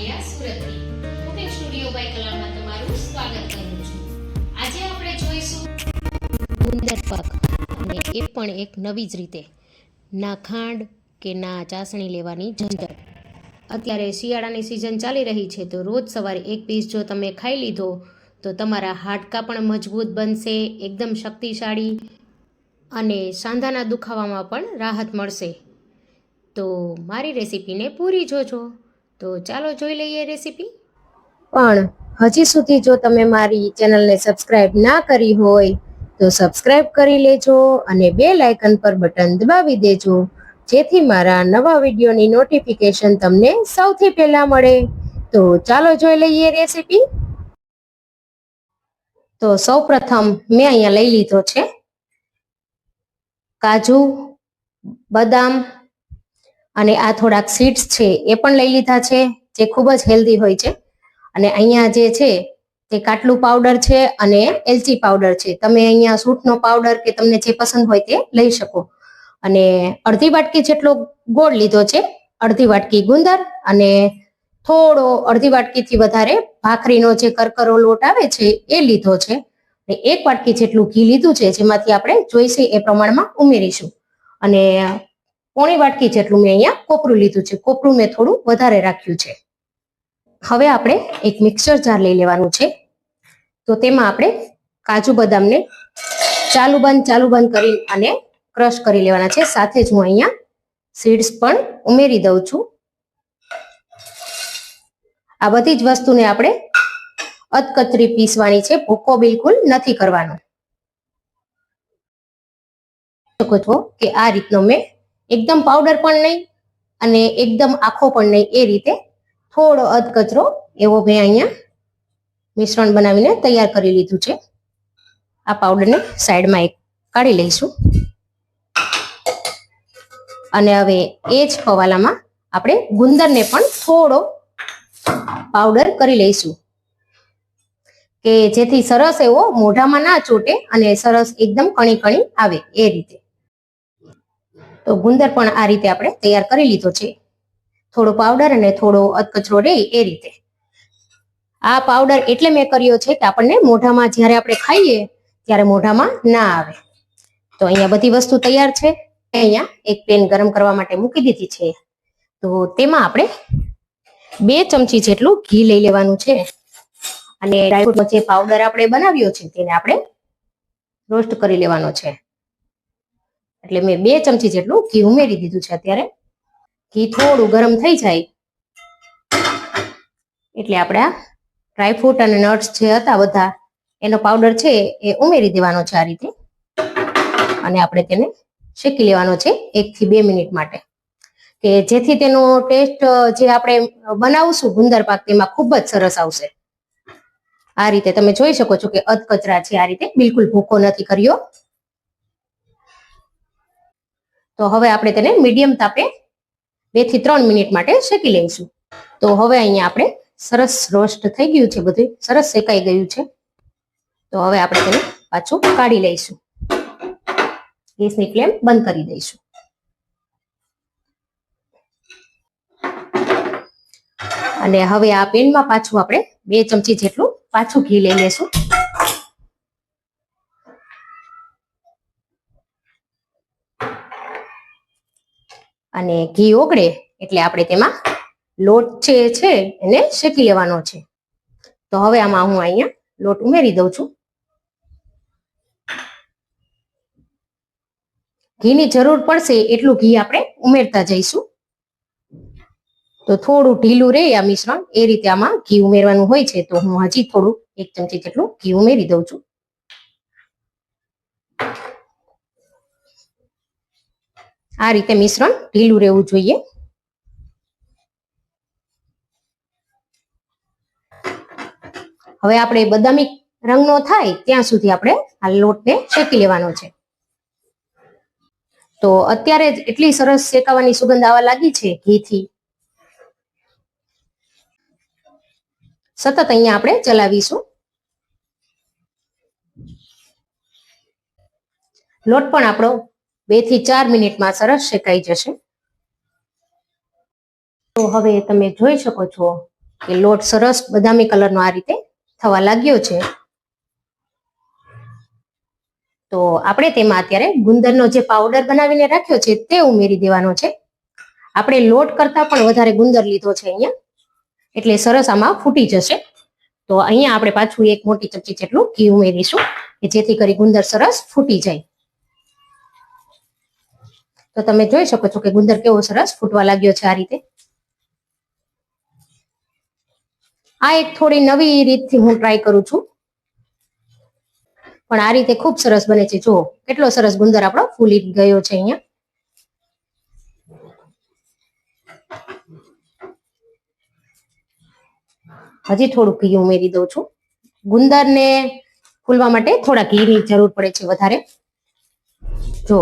વાઘેલા સુરતથી cooking studio by કલામાં તમારું સ્વાગત કરું છું. આજે આપણે જોઈશું ગુંદર પાક અને એ પણ એક નવી જ રીતે. ના ખાંડ કે ના ચાસણી લેવાની ઝંઝટ. અત્યારે શિયાળાની સિઝન ચાલી રહી છે, તો રોજ સવારે એક પીસ જો તમે ખાઈ લીધો, તો તમારા હાડકાં પણ મજબૂત બનશે, એકદમ શક્તિશાળી અને સાંધાના દુખાવામાં પણ રાહત મળશે. તો મારી રેસીપીને પૂરી જોજો. તો ચાલો જોઈ લઈએ રેસીપી પણ હજી સુધી જો તમે મારી ચેનલને સબસ્ક્રાઇબ ના કરી હોય, તો સબસ્ક્રાઇબ કરી લેજો અને બે લાઇકન પર બટન દબાવી દેજો, જેથી મારા નવા વિડીયોની નોટિફિકેશન તમને સૌથી પહેલા મળે. તો ચાલો જોઈ લઈએ રેસીપી તો સૌપ્રથમ મેં અહીંયા લઈ લીધો છે કાજુ, બદામ અને આ થોડાક સીડ્સ છે, એ પણ લઈ લીધા છે, જે ખૂબ જ હેલ્ધી હોય છે. અને અહીંયા જે છે, તે કાટલું પાવડર છે અને એલચી પાવડર છે. તમે અહીંયા સૂટનો પાવડર કે તમને જે પસંદ હોય તે લઈ શકો. અને અડધી વાટકી જેટલો ગોળ લીધો છે, અડધી વાટકી ગુંદર અને થોડો અડધી વાટકીથી વધારે ભાખરીનો જે કરકરો લોટ આવે છે, એ લીધો છે. એક વાટકી જેટલું ઘી લીધું છે, જેમાંથી આપણે જોઈશે એ પ્રમાણમાં ઉમેરીશું. અને પોણી વાટકી જેટલું મેં અહીંયા કોપરું લીધું છે. કોપરું મેં થોડું વધારે રાખ્યું છે. હવે આપણે એક મિક્સર જાર લઈ લેવાનું છે. તો તેમાં આપણે કાજુ બદામને ચાલુ બંધ ચાલુ બંધ કરી અને ક્રશ કરી લેવાના છે. સાથે જ હું અહીંયા સીડ્સ પણ ઉમેરી દઉં છું. આ બધી જ વસ્તુને આપણે અધકચરી પીસવાની છે. ભૂકો બિલકુલ નથી કરવાનો. શકો છો કે આ રીતનો મેં એકદમ પાવડર પણ નહીં અને એકદમ આખો પણ નહીં. એ રીતે થોડો અધકચરો એવો મેં અહીંયા મિશ્રણ બનાવીને તૈયાર કરી લીધું છે. આ પાવડરને સાઈડમાં એક કાઢી લઈશું. અને હવે એ જ પવાલામાં આપણે ગુંદરને પણ થોડો પાવડર કરી લઈશું. કે જેથી સરસ એવો મોઢામાં ના ચોટે અને સરસ એકદમ કણી કણી આવે એ રીતે. તો ગુંદર પણ આ રીતે આપણે તૈયાર કરી લીધો છે. થોડો પાવડર અને થોડો અધકચરો રહે એ રીતે. આ પાવડર એટલે મેં કર્યો છે કે આપણને મોઢામાં જ્યારે આપણે ખાઈએ ત્યારે મોઢામાં ના આવે. તો અહીંયા બધી વસ્તુ તૈયાર છે. અહીંયા એક પેન ગરમ કરવા માટે મૂકી દીધી છે. તો તેમાં આપણે બે ચમચી જેટલું ઘી લઈ લેવાનું છે. અને ડ્રાયફ્રૂટનો જે પાવડર આપણે બનાવ્યો છે તેને આપણે રોસ્ટ કરી લેવાનો છે. એટલે મેં બે ચમચી જેટલું ઘી ઉમેરી દીધું છે અત્યારે. ઘી થોડું ગરમ થઈ જાય. એટલે આપણે આ ડ્રાયફ્રૂટ અને નટ્સ જે હતા બધા, એનો પાવડર છે એ ઉમેરી દેવાનો છે આ રીતે. અને આપણે તેને શેકી લેવાનો છે એક થી બે મિનિટ માટે. કે જેથી તેનો ટેસ્ટ જે આપણે બનાવશું ગુંદર પાક, તેમાં ખૂબ જ સરસ આવશે. આ રીતે તમે જોઈ શકો છો કે અધકચરા છે આ રીતે. બિલકુલ ભૂકો નથી કર્યો. તો હવે આપણે તેને મીડિયમ તાપે બેથી ત્રણ મિનિટ માટે શેકી લઈશું. તો હવે અહીંયા આપણે સરસ રોસ્ટ થઈ ગયું છે બધું. સરસ શેકાઈ ગયું છે. તો હવે આપણે તેને પાછું કાઢી લઈશું. ગેસની ફ્લેમ બંધ કરી દઈશું. અને હવે આ પેનમાં પાછું આપણે બે ચમચી જેટલું પાછું ઘી લઈ લેશું. અને ઘી ઓગળે એટલે આપણે તેમાં લોટ છે છે એને શેકી લેવાનો છે. તો હવે આમાં હું અહીંયા લોટ ઉમેરી દઉં છું. ઘીની જરૂર પડશે એટલું ઘી આપણે ઉમેરતા જઈશું. તો થોડું ઢીલું રહે આ મિશ્રણ, એ રીતે આમાં ઘી ઉમેરવાનું હોય છે. તો હું હજી થોડું એક ચમચી જેટલું ઘી ઉમેરી દઉં છું. આ રીતે મિશ્રણ ઢીલું રહેવું જોઈએ. હવે આપણે બદામી રંગનો થાય ત્યાં સુધી આપણે આ લોટને શેકી લેવાનો છે. તો અત્યારે એટલી સરસ શેકાવાની સુગંધ આવવા લાગી છે ઘીથી. સતત અહીંયા આપણે ચલાવીશું. લોટ પણ આપણો બેથી ચાર મિનિટમાં સરસ શેકાઈ જશે. તો હવે તમે જોઈ શકો છો કે લોટ સરસ બદામી કલરનો આ રીતે થવા લાગ્યો છે. તો આપણે તેમાં અત્યારે ગુંદરનો જે પાવડર બનાવીને રાખ્યો છે તે ઉમેરી દેવાનો છે. આપણે લોટ કરતા પણ વધારે ગુંદર લીધો છે અહીંયા. એટલે સરસ આમાં ફૂટી જશે. તો અહીંયા આપણે પાછું એક મોટી ચમચી જેટલું ઘી ઉમેરીશું કે જેથી કરી ગુંદર સરસ ફૂટી જાય. તો તમે જોઈ શકો છો કે ગુંદર કેવો સરસ ફૂટવા લાગ્યો છે આ રીતે. આ એક થોડી નવી રીતથી હું ટ્રાય કરું છું. પણ આ રીતે ખૂબ સરસ બને છે. જુઓ, કેટલો સરસ ગુંદર આપણો ફૂલી ગયો છે અહીંયા. હજી થોડું ઘી ઉમેરી દઉં છું. ગુંદરને ફૂલવા માટે થોડા ઘીની જરૂર પડે છે વધારે. જો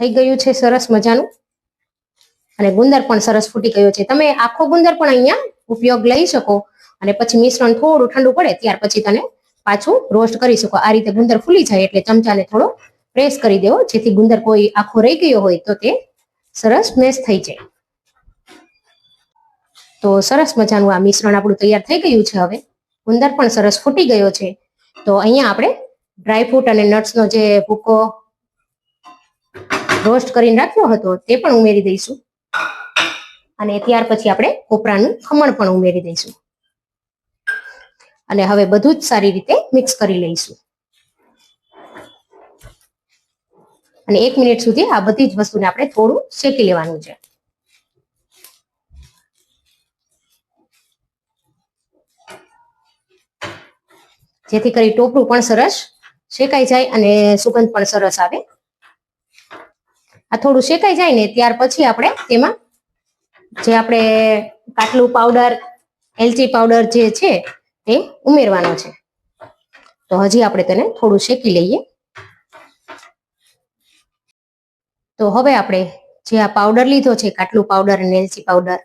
થઈ ગયું છે સરસ મજાનું. અને ગુંદર પણ સરસ ફૂટી ગયો છે. તમે આખો ગુંદર પણ અહીંયા ઉપયોગ લઈ શકો. અને પછી મિશ્રણ થોડું ઠંડુ પડે ત્યાર પછી તમે પાછું રોસ્ટ કરી શકો. આ રીતે ગુંદર ફૂલી જાય એટલે ચમચાને થોડો પ્રેસ કરી દેવો. જેથી ગુંદર કોઈ આખો રહી ગયો હોય તો તે સરસ મેશ થઈ જાય. તો સરસ મજાનું આ મિશ્રણ આપણું તૈયાર થઈ ગયું છે હવે. ગુંદર પણ સરસ ફૂટી ગયો છે. તો અહીંયા આપણે ડ્રાયફ્રૂટ અને નટ્સનો જે ભૂકો રોસ્ટ કરીને રાખ્યો હતો તે પણ ઉમેરી દઈશું. અને ત્યાર પછી આપણે કોપરાનું ખમણ પણ ઉમેરી દઈશું. અને હવે બધું જ સારી રીતે મિક્સ કરી લઈશું. અને એક મિનિટ સુધી આ બધી જ વસ્તુને આપણે થોડું શેકી લેવાનું છે. જેથી કરી ટોપરું પણ સરસ શેકાઈ જાય અને સુગંધ પણ સરસ આવે. આ થોડું શેકાઈ જાય ને ત્યાર પછી આપણે તેમાં જે આપણે કાટલું પાવડર એલચી પાવડર જે છે તે ઉમેરવાનો છે. તો હજી આપણે તેને થોડું શેકી લઈએ. તો હવે આપણે જે આ પાવડર લીધો છે, કાટલું પાવડર અને એલચી પાવડર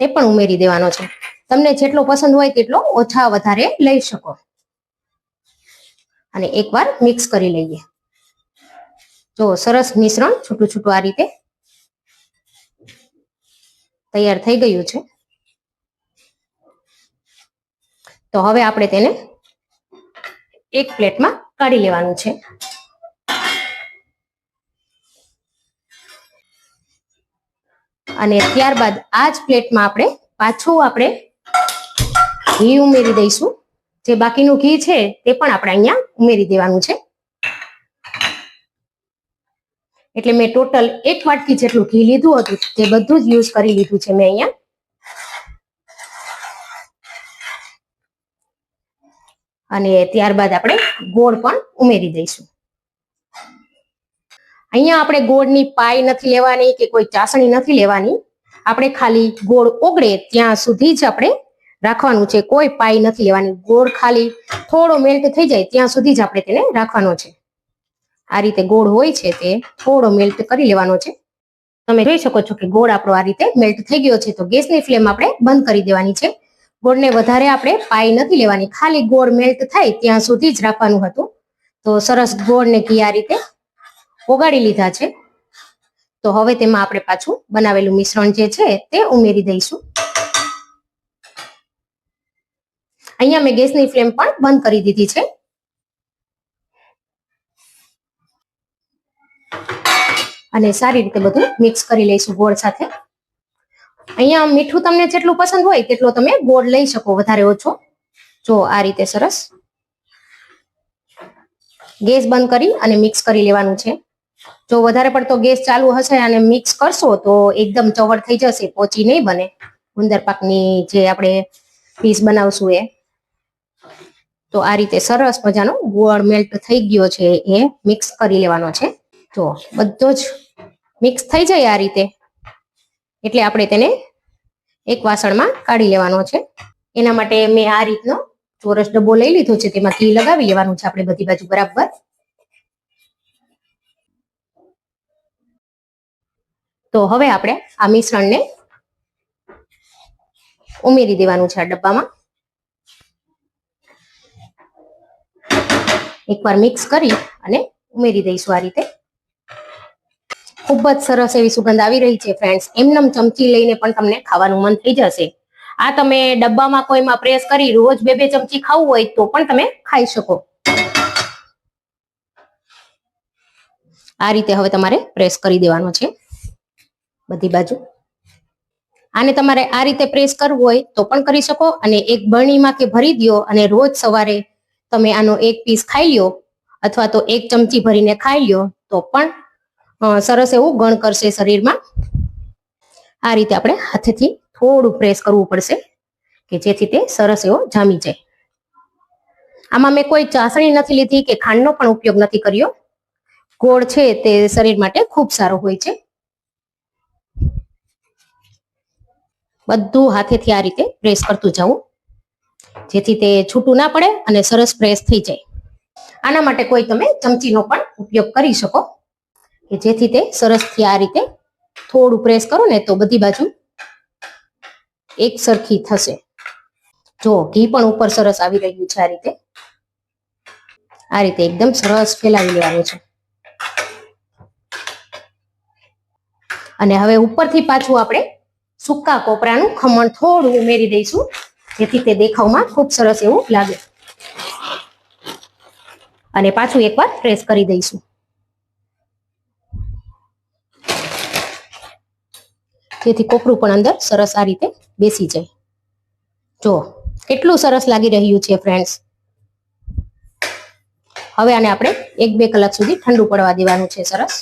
તે પણ ઉમેરી દેવાનો છે. તમને જેટલો પસંદ હોય તેટલો ઓછા વધારે લઈ શકો. અને એકવાર મિક્સ કરી લઈએ. જો સરસ મિશ્રણ છૂટું છૂટું આ રીતે તૈયાર થઈ ગયું છે. તો હવે આપણે તેને એક પ્લેટમાં કાઢી લેવાનું છે. અને ત્યારબાદ આ જ પ્લેટમાં આપણે પાછું આપણે ઘી ઉમેરી દઈશું. જે બાકીનું ઘી છે તે પણ આપણે અહીંયા ઉમેરી દેવાનું છે. એટલે મેં ટોટલ એક વાટકી જેટલું ઘી લીધું હતું તે બધું જ યુઝ કરી લીધું છે મેં અહીંયા. અને ત્યારબાદ આપણે ગોળ પણ ઉમેરી દઈશું. અહીંયા આપણે ગોળની પાઈ નથી લેવાની કે કોઈ ચાસણી નથી લેવાની. આપણે ખાલી ગોળ ઓગળે ત્યાં સુધી જ આપણે રાખવાનું છે. કોઈ પાઈ નથી લેવાની. ગોળ ખાલી થોડો મેલ્ટ થઈ જાય ત્યાં સુધી જ આપણે તેને રાખવાનો છે. આ રીતે ગોળ હોય છે તે થોડો મેલ્ટ કરી લેવાનો છે. તમે જોઈ શકો છો કે ગોળ આપણો આ રીતે મેલ્ટ થઈ ગયો છે. તો ગેસની ફ્લેમ આપણે બંધ કરી દેવાની છે. ગોળને વધારે આપણે પાઈ નથી લેવાની. ખાલી ગોળ મેલ્ટ થાય ત્યાં સુધી જ રાખવાનું હતું. તો સરસ ગોળને ઘી આ રીતે ઓગાળી લીધા છે. તો હવે તેમાં આપણે પાછું બનાવેલું મિશ્રણ જે છે તે ઉમેરી દઈશું. અહીંયા મેં ગેસની ફ્લેમ પણ બંધ કરી દીધી છે. અને સારી રીતે બધું મિક્સ કરી લઈશું ગોળ સાથે. અહીંયા મીઠું તમને જેટલું પસંદ હોય તેટલો તમે ગોળ લઈ શકો, વધારે ઓછો. જો આ રીતે સરસ. ગેસ બંધ કરી અને મિક્સ કરી લેવાનું છે. જો વધારે પડતો ગેસ ચાલુ હશે અને મિક્સ કરશો તો એકદમ ચવડ થઈ જશે, પોચી નહીં બને. ગુંદર પાકની જે આપણે પીસ બનાવશું એ. તો આ રીતે સરસ મજાનો ગોળ મેલ્ટ થઈ ગયો છે, એ મિક્સ કરી લેવાનો છે. જો બધો જ મિક્સ થઈ જાય આ રીતે. એટલે આપણે તેને એક વાસણમાં કાઢી લેવાનો છે. એના માટે મેં આ રીતનો ચોરસ ડબ્બો લઈ લીધો છે. તેમાં ઘી લગાવી લેવાનું છે આપણે બધી બાજુ બરાબર. તો હવે આપણે આ મિશ્રણને ઉમેરી દેવાનું છે આ ડબ્બામાં. એકવાર મિક્સ કરી અને ઉમેરી દઈશું આ રીતે. ખૂબ જ સરસ એવી સુગંધ આવી રહી છે ફ્રેન્ડ્સ એમનેમ ચમચી લઈને પણ તમને ખાવાનું મન થઈ જશે. આ તમે ડબ્બામાં કોઈમાં પ્રેસ કરી રોજ બે બે ચમચી ખાવું હોય તો પણ તમે ખાઈ શકો. આ રીતે હવે તમારે પ્રેસ કરી દેવાનો છે. બધી બાજુ. આને તમારે આ રીતે પ્રેસ કરવું હોય તો પણ કરી શકો અને એક બરણીમાં કે ભરી દ્યો અને રોજ સવારે તમે આનો એક પીસ ખાઈ લ્યો અથવા તો એક ચમચી ભરીને ખાઈ લ્યો તો પણ સરસ એવું ગણ કરશે શરીરમાં. આ રીતે આપણે હાથેથી થોડું પ્રેસ કરવું પડશે કે જેથી તે સરસ એવો જામી જાય. આમાં મેં કોઈ ચાસણી નથી લીધી કે ખાંડનો પણ ઉપયોગ નથી કર્યો. ગોળ છે તે શરીર માટે ખૂબ સારો હોય છે. બધું હાથેથી આ રીતે પ્રેસ કરતું જવું. જેથી તે છૂટું ના પડે અને સરસ પ્રેસ થઈ જાય. આના માટે કોઈ તમે ચમચીનો પણ ઉપયોગ કરી શકો. કે જેથી તે સરસથી આ રીતે થોડું પ્રેસ કરો ને તો બધી બાજુ એક સરખી થશે. જો ઘી પણ ઉપર સરસ આવી રહ્યું છે આ રીતે. આ રીતે એકદમ સરસ ફેલાવી લેવાનું છે. અને હવે ઉપરથી પાછું આપણે સૂકા કોપરાનું ખમણ થોડું ઉમેરી દઈશું, જેથી તે દેખાવમાં ખૂબ સરસ એવું લાગે. અને પાછું એકવાર પ્રેસ કરી દઈશું. જેથી કોપરું પણ અંદર સરસ આ રીતે બેસી જાય. જો કેટલું સરસ લાગી રહ્યું છે ફ્રેન્ડ્સ હવે આને આપણે એક બે કલાક સુધી ઠંડુ પડવા દેવાનું છે સરસ.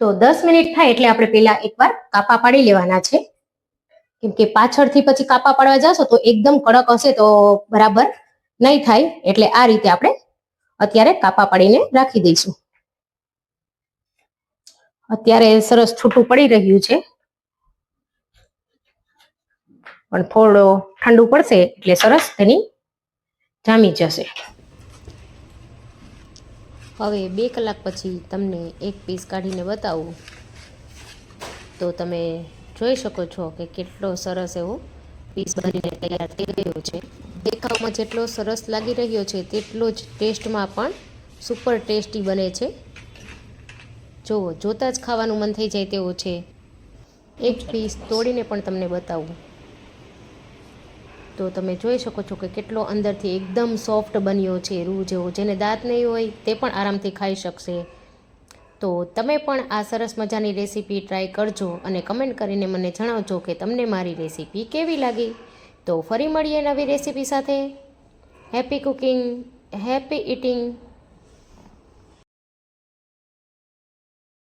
તો દસ મિનિટ થાય એટલે આપણે પેલા એકવાર કાપા પાડી લેવાના છે. કેમ કે પાછળથી પછી કાપા પાડવા જશો તો એકદમ કડક હશે તો બરાબર નહીં થાય એટલે આ રીતે આપણે અત્યારે કાપા પાડીને રાખી દઈશું. અત્યારે સરસ છૂટું પડી રહ્યું છે. પણ થોડો ઠંડુ પડશે એટલે સરસ તેની જામી જશે. હવે બે કલાક પછી તમને એક પીસ કાઢીને બતાવું. તો તમે જોઈ શકો છો કે કેટલો સરસ એવો પીસ બનીને તૈયાર થઈ ગયો છે. દેખાવમાં જેટલો સરસ લાગી રહ્યો છે તેટલો જ ટેસ્ટમાં પણ સુપર ટેસ્ટી બને છે. જુઓ જોતાં જ ખાવાનું મન થઈ જાય તેવો છે. એક પીસ તોડીને પણ તમને બતાવું. તો તમે જોઈ શકો છો કે કેટલો અંદરથી એકદમ સોફ્ટ બન્યો છે રૂ જેવો, જેને દાંત નહીં હોય તે પણ આરામથી ખાઈ શકશે. તો તમે પણ આ સરસ મજાની રેસીપી ટ્રાય કરજો અને કમેન્ટ કરીને મને જણાવજો કે તમને મારી રેસીપી કેવી લાગી. તો ફરી મળીએ નવી રેસીપી સાથે. Happy cooking, happy eating